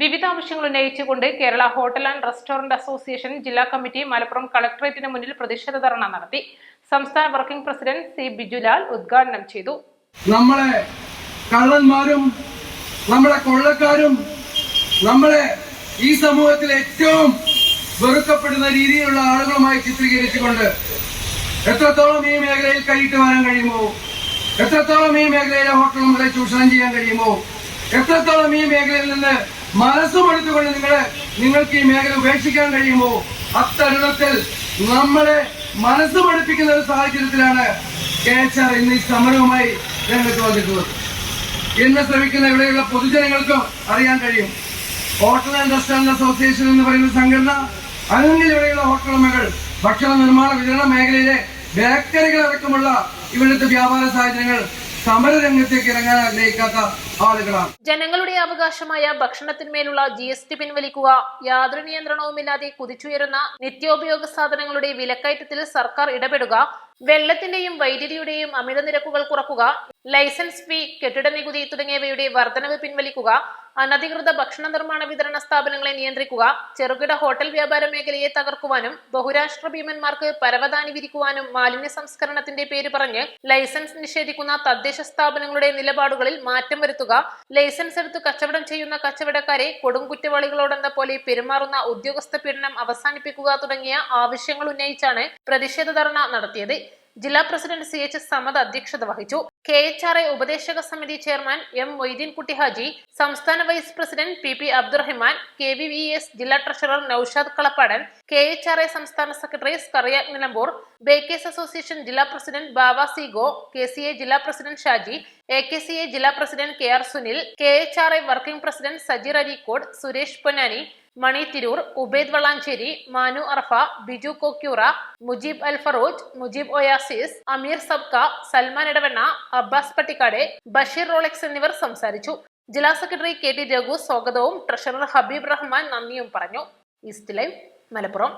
വിവിധ ആവശ്യങ്ങൾ ഉന്നയിച്ചുകൊണ്ട് Kerala hotel and restaurant association ജില്ലാ കമ്മിറ്റി മലപ്പുറം കളക്ടറേറ്റിന് മുന്നിൽ പ്രതിഷേധ ധർണ നടത്തി. സംസ്ഥാന വർക്കിംഗ് പ്രസിഡന്റ് സി ബിജുലാൽ ഉദ്ഘാടനം ചെയ്തു. നമ്മളെ കള്ളന്മാരും നമ്മളെ കൊള്ളക്കാരും നമ്മളെ ഈ സമൂഹത്തിൽ ഏറ്റവും വെറുക്കപ്പെടുന്ന രീതിയിലുള്ള ആളുകളുമായി ചിത്രീകരിച്ചുകൊണ്ട് എത്രത്തോളം ഈ മേഖലയിൽ കൈയിട്ട് വരാൻ കഴിയുമോ എത്രത്തോളം ഈ മേഖലയിലെ ഹോട്ടലുകളെ ചൂഷണം ചെയ്യാൻ കഴിയുമോ എത്രത്തോളം ഈ മേഖലയിൽ നിന്ന് മനസ്സും എടുത്തുകൊണ്ട് നിങ്ങളെ നിങ്ങൾക്ക് ഈ മേഖല ഉപേക്ഷിക്കാൻ കഴിയുമോ? അത്തരുണത്തിൽ നമ്മളെ മനസ്സ് പഠിപ്പിക്കുന്ന ഒരു സാഹചര്യത്തിലാണ് കെ എച്ച് ആർ ഇന്ന് ഈ സമരവുമായി രംഗത്ത് വന്നിട്ടുള്ളത്. ഇന്ന് ശ്രമിക്കുന്ന ഇവിടെയുള്ള പൊതുജനങ്ങൾക്കും അറിയാൻ കഴിയും. ഹോട്ടൽ ആൻഡ് റെസ്റ്റോറന്റ് അസോസിയേഷൻ എന്ന് പറയുന്ന സംഘടന അല്ലെങ്കിൽ ഇവിടെയുള്ള ഹോട്ടലുടമകൾ ഭക്ഷണ നിർമ്മാണ വിതരണ മേഖലയിലെ ബേക്കറികൾ അടക്കമുള്ള ഇവിടുത്തെ വ്യാപാര സാഹചര്യങ്ങൾ സമരരംഗത്തേക്ക് ഇറങ്ങാൻ ആഗ്രഹിക്കാത്ത ആളുകളാണ് ജനങ്ങളുടെ അവകാശമായ ഭക്ഷണത്തിന്മേലുള്ള ജി എസ് ടി പിൻവലിക്കുക യാതൊരു നിയന്ത്രണവുമില്ലാതെ കുതിച്ചുയരുന്ന നിത്യോപയോഗ സാധനങ്ങളുടെ വിലക്കയറ്റത്തിൽ സർക്കാർ ഇടപെടുക വെള്ളത്തിന്റെയും വൈദ്യുതിയുടെയും അമിത നിരക്കുകൾ കുറക്കുക ലൈസൻസ് ഫീ കെട്ടിട നികുതി തുടങ്ങിയവയുടെ വർധനവ് പിൻവലിക്കുക അനധികൃത ഭക്ഷണ നിർമ്മാണ വിതരണ സ്ഥാപനങ്ങളെ നിയന്ത്രിക്കുക ചെറുകിട ഹോട്ടൽ വ്യാപാര മേഖലയെ തകർക്കുവാനും ബഹുരാഷ്ട്ര ഭീമന്മാർക്ക് പരവതാനി വിരിക്കുവാനും മാലിന്യ സംസ്കരണത്തിന്റെ പേര് പറഞ്ഞ് ലൈസൻസ് നിഷേധിക്കുന്ന തദ്ദേശ സ്ഥാപനങ്ങളുടെ നിലപാടുകളിൽ മാറ്റം വരുത്തുക. ലൈസൻസ് എടുത്ത് കച്ചവടം ചെയ്യുന്ന കച്ചവടക്കാരെ കൊടും കുറ്റവാളികളോടെന്ന പോലെ പെരുമാറുന്ന ഉദ്യോഗസ്ഥ പീഡനം അവസാനിപ്പിക്കുക തുടങ്ങിയ ആവശ്യങ്ങൾ ഉന്നയിച്ചാണ് പ്രതിഷേധ ധർണ നടത്തിയത്. ജില്ലാ പ്രസിഡന്റ് സി എച്ച് സമദ് അധ്യക്ഷത വഹിച്ചു. കെ എച്ച് ആർ എ ഉപദേശക സമിതി ചെയർമാൻ എം മൊയ്തീൻകുട്ടി ഹാജി സംസ്ഥാന vice president P P Abdurahiman K V V S ജില്ലാ treasurer Noushad Kalappadan K H R A സംസ്ഥാന secretary Skaria Nilambur bakers association ജില്ലാ president Bava Sigo K C A ജില്ലാ president Shaji A K C A ജില്ലാ president K R Sunil K H R A working president Sajeer Areekode Suresh Ponnani Mani Tirur Ubaid Valanchery Manu Arfa Biju കൊക്യൂറ Mujeeb Al Farooj Mujeeb Oasis അമീർ സബ്ക Salman Edavanna Abbas Pattikkad Basheer Rolex എന്നിവർ സംസാരിച്ചു. ജില്ലാ secretary K T Raghu സ്വാഗതവും treasurer Habib Rahman നന്ദിയും പറഞ്ഞു. East live Malappuram.